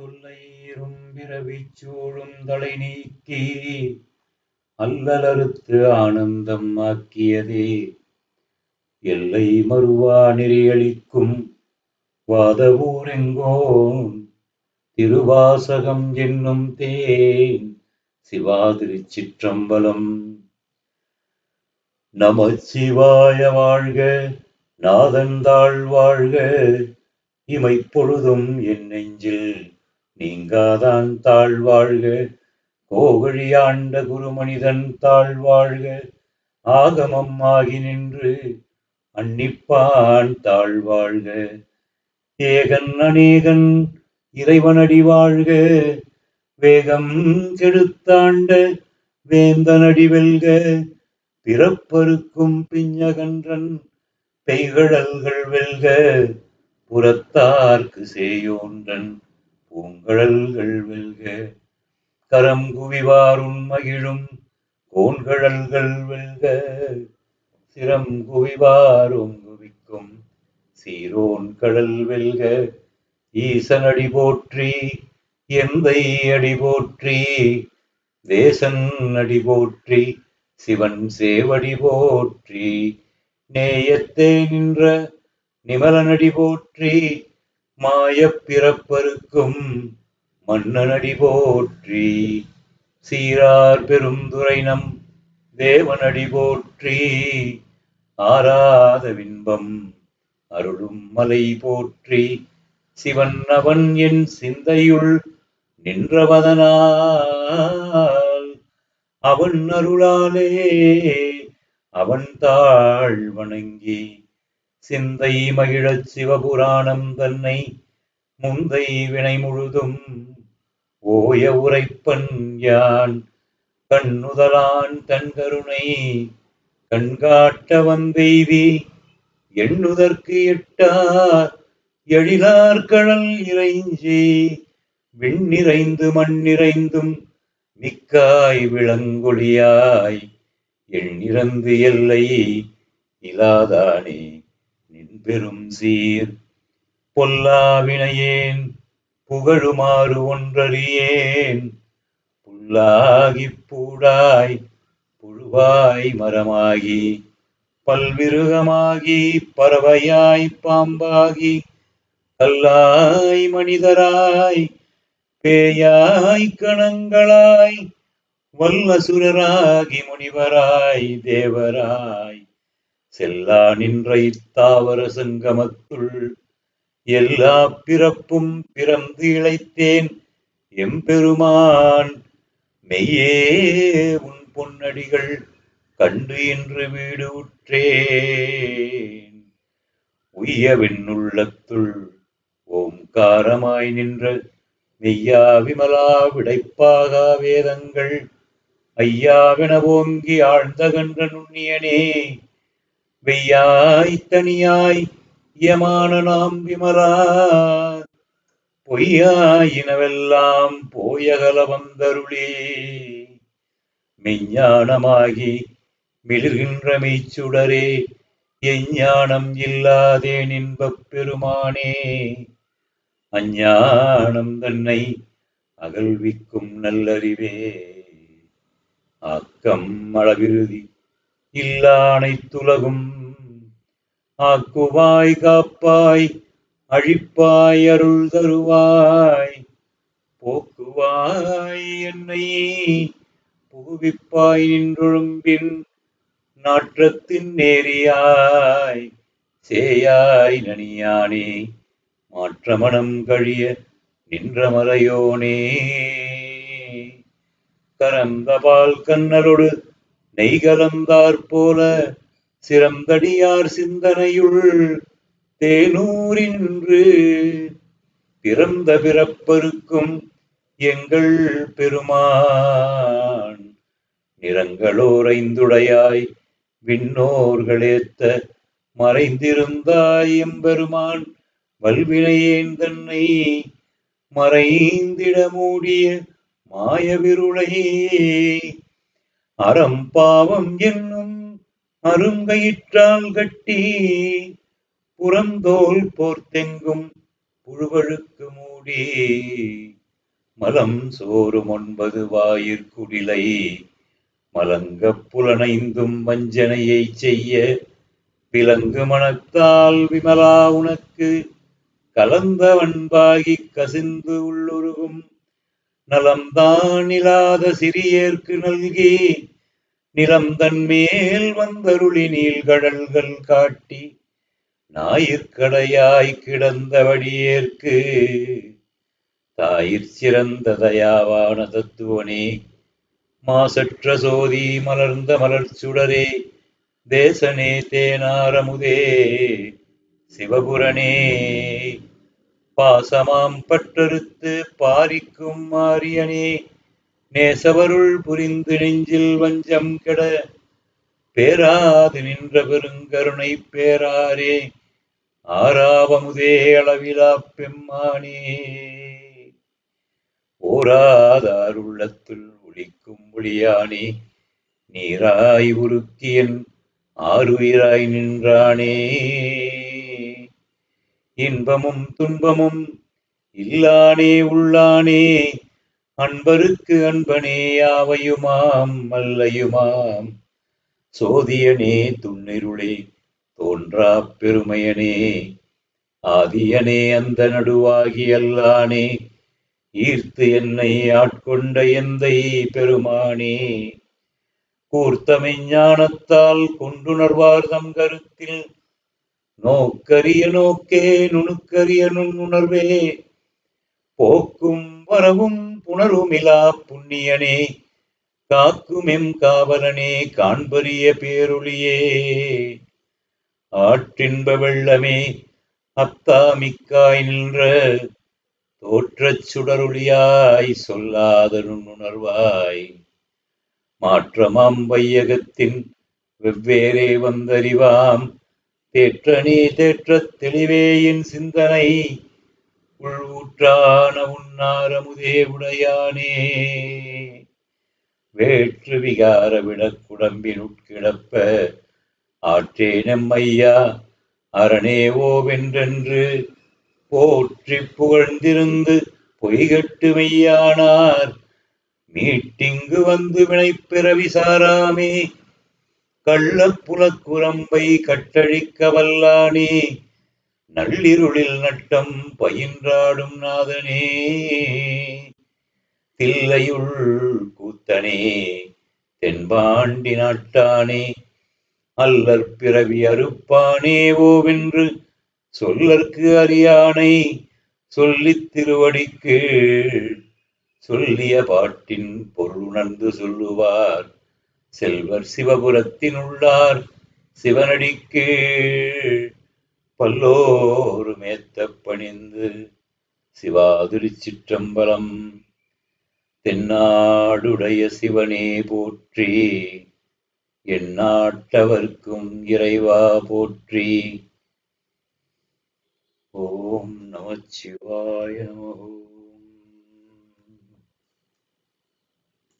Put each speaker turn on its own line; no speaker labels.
சொல்லையீரும் பிறவிச் சூழும் தலை நீக்கி அல்லலறுத்து ஆனந்தம் ஆக்கியதே எல்லை மறுவா நெறியளிக்கும் வாதவூரெங்கோன் திருவாசகம் என்னும் தேன் சிவாதிரி சிற்றம்பலம் நம சிவாய வாழ்க நாதன் வாழ்க இமைப்பொழுதும் என் நெஞ்சில் நீங்காதான் தாழ்வாழ்க கோகழியாண்ட குருமனிதன் தாழ்வாழ்க ஆகமம் ஆகி நின்று அன்னிப்பான் தாழ்வாழ்க ஏகன் அநேகன் இறைவனடி வாழ்க வேகம் கெடுத்தாண்ட வேந்தனடி வெல்க பிறப்பருக்கும் பிஞ்சகன்றன் பெய்கழல்கள் வெல்க புறத்தார்க்கு சேயோன்றன் பூங்கழல்கள் வெல்க கரம் குவிவாருண் மகிழும் கோன்கழல்கள் வெல்க சிரம் குவிவாரும் குவிக்கும் சீரோன் கடல் வெல்க ஈசன் அடி போற்றி எந்தை அடி போற்றி தேசன் அடி போற்றி சிவன் சேவடி போற்றி நேயத்தே நின்ற நிமலனடி போற்றி மாயப் பிறப்பருக்கும் மன்னனடி போற்றி சீரார் பெருந்துரைனம் தேவனடி போற்றி ஆராத வின்பம் அருளும் மலை போற்றி சிவன் அவன் என் சிந்தையுள் நின்றவதனால் அவன் அருளாலே அவன் தாழ் வணங்கி சிந்தை மகிழச் சிவபுராணம் தன்னை முந்தை வினை முழுதும் ஓய உரைப்பன் யான் கண்ணுதலான் தன் கருணை கண்காட்ட வந்தெய்தி எண்ணுதற்கு எட்டார் எழிலார்கடல் இறைஞ்சி விண்ணிறைந்து மண்ணிறைந்தும் மண் மிக்காய் விளங்கொழியாய் எண்ணிறந்து எல்லை இலாதானே நின்பெரும் சீர் பொல்லாவினையேன் புகழுமாறு ஒன்றறியேன் புல்லாகி பூடாய் புழுவாய் மரமாகி பல்விருகமாகி பறவையாய் பாம்பாகி கல்லாய் மனிதராய் பேயாய் கணங்களாய் வல்லசுரராகி முனிவராய் தேவராய் செல்லா நின்றை தாவர சங்கமத்துள் எல்லா பிறப்பும் பிறந்து இழைத்தேன் எம்பெருமான் மெய்யே உன் பொன்னடிகள் கண்டு இன்று வீடு உற்றேன் உய்ய வெண்ணுள்ளத்துள் ஓம்காரமாய் நின்ற மெய்யா விமலா விடைப்பாகா வேதங்கள் ஐயாவினவோங்கி ஓங்கி ஆழ்ந்த கன்ற நுண்ணியனே வெய்யாய் தனியாய் இயமான நாம் விமலா பொய்யாயினவெல்லாம் போயகல வந்தருளே மெஞ்ஞானமாகி மிளிர்கின்ற மெய்ச்சுடரே எஞ்ஞானம் இல்லாதே நின்பப் பெருமானே அஞ்ஞானம் தன்னை அகழ்விக்கும் நல்லறிவே ஆக்கம் அளவிருதி இல்லானைத்துலகும் ஆக்குவாய் காப்பாய் அழிப்பாய் அருள் தருவாய் போக்குவாய் என்னை புகுவிப்பாய் நின்றொழும்பின் நாற்றத்தின் நேரியாய் சேயாய் நனியானே மாற்றமணம் கழிய நின்ற மலையோனே கரந்த பால் கண்ணலொடு நெய் கலந்தார் போல சிறந்தடியார் சிந்தனையுள் தேனூரின்று பிறந்த பிறப்பருக்கும் எங்கள் பெருமான் நிறங்களோரைந்துடையாய் விண்ணோர்களேத்த மறைந்திருந்தாய் எம்பெருமான் வல்வினையேன் தன்னை மறைந்திட மூடிய மாயவிருளையே அறம் பாவம் என்னும் அருங்கயிற்றால் கட்டி புறந்தோல் போர்த்தெங்கும் புழுவழுக்கு மூடி மலம் சோறும் ஒன்பது வாயிற்குடிலை மலங்க புலனைந்தும் வஞ்சனையை செய்ய விலங்கு மனத்தால் விமலா உனக்கு கலந்தவன்பாகி கசிந்து உள்ளுருகும் நலம்தான் இல்லாத சிறியேற்கு நல்கி நிலம் தன்மேல் வந்தருளி நீள்கடல்கள் காட்டி ஞாயிற்கடையாய் வடியேற்கு தாயிற் சிறந்த தயாவான தத்துவனே மாசற்ற சோதி மலர்ந்த மலர் சுடரே தேசனே தேனாரமுதே சிவபுரனே பாசமாம் பற்றறுத்து பாரிக்கும் மாரியனே நேசவருள் புரிந்து நெஞ்சில் வஞ்சம் கெட பேராது நின்ற பெருங்கருணை பேராரே ஆறாவமுதே அளவிலா பெம்மானே ஓராதாருள்ளத்துள் உள்ளத்துள் ஒளிக்கும் ஒளியானே நீராய் உருக்கியன் ஆறுயிராய் நின்றானே இன்பமும் துன்பமும் இல்லானே உள்ளானே அன்பருக்கு அன்பனே யாவையுமாம் மல்லையுமாம் சோதியனே துண்ணிருளே தோன்றா பெருமையனே ஆதியனே அந்த நடுவாகி அல்லானே ஈர்த்து என்னை ஆட்கொண்ட எந்தை பெருமானே கூர்த்தமை ஞானத்தால் கொண்டுணர்வார்தம் கருத்தில் நோக்கரிய நோக்கே நுணுக்கரிய நுண்ணுணர்வே போக்கும் வரவும் புணருமிலா புண்ணியனே காக்குமெம் காவலனே காண்பரிய பேருளியே ஆற்றின்ப வெள்ளமே அத்தாமிக்காய் நின்ற தோற்றச் சுடருளியாய் சொல்லாத நுண்ணுணர்வாய் மாற்றமாம் வையகத்தின் வெவ்வேறே வந்தறிவாம் தேற்ற நீ தேற்ற தெளிவேயின் சிந்தனை உள் உன்னாரமுதே உடையானே வேற்று விகார விடக்குடம்பினுட்கிடப்ப ஆற்றே ஐயா அரணே ஓவென்றென்று போற்றி புகழ்ந்திருந்து பொய்கட்டு மெய்யானார் மீட்டிங்கு வந்து வினைப்பிறவி விசாராமே கள்ளப்புலக் குரம்பை கட்டழிக்க வல்லானே நள்ளிருளில் நட்டம் பயின்றாடும் நாதனே தில்லையுள் கூத்தனே தென்பாண்டி நாட்டானே அல்லற் பிறவி அறுப்பானே ஓவென்று சொல்லற்கு அறியானை சொல்லித் திருவடிக்கு சொல்லிய பாட்டின் பொருள் உணர்ந்து சொல்லுவார் செல்வர் சிவபுரத்தின் உள்ளார் சிவனடி கீழ் பல்லோரு மேத்த பணிந்து சிவாதிரி சிற்றம்பலம் தென்னாடுடைய சிவனே போற்றி எந்நாட்டவர்க்கும் இறைவா போற்றி ஓம் நமச்சிவாய நமோ